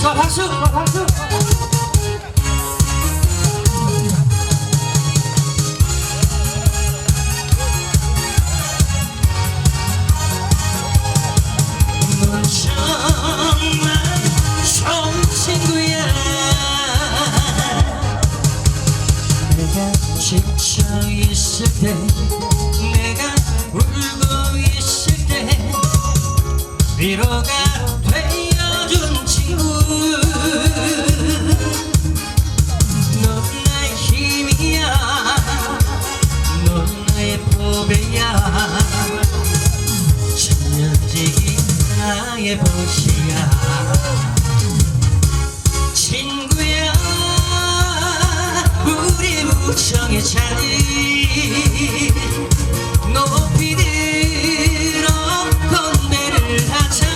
자 박수 박수. 넌 정말 좋은 친구야. 내가 지쳐 내가 울고 있을 때 위로가 나의 벗이야. 친구야 우리 우정의 자리. 높이 들어 건배를 하자.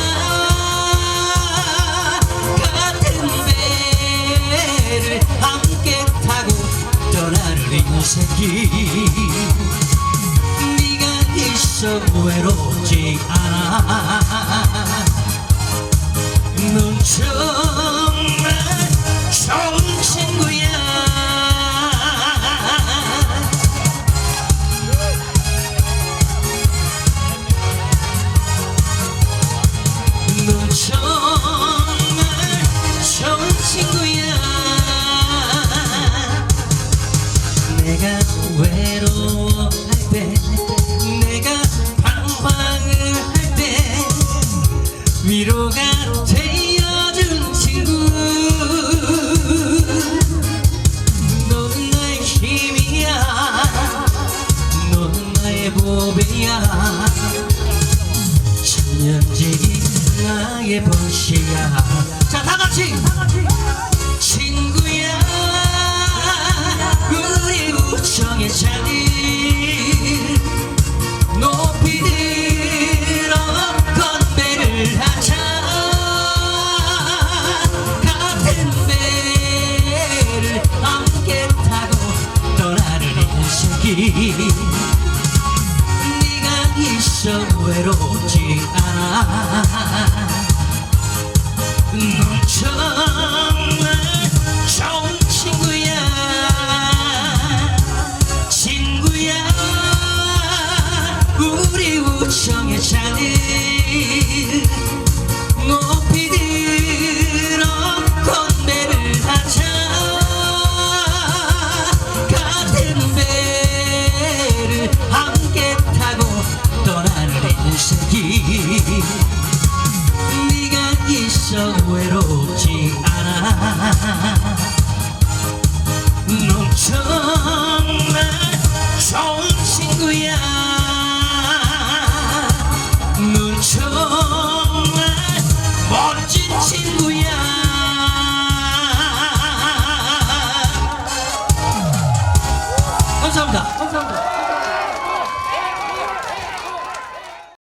같은 배를 함께 타고 떠나는 인생이 네가 있어 외롭지 않아 내가 외로워할 때 내가 방황을 할 때 위로가 되어준 친구. 자 다같이 친구야 인생이 네가 있어 외롭지 않아. 넌 정말 좋은 친구야 친구야. 우리 우정의 자리 외롭지 않아. 넌 정말 좋은 친구야. 넌 정말 멋진 친구야. 감사합니다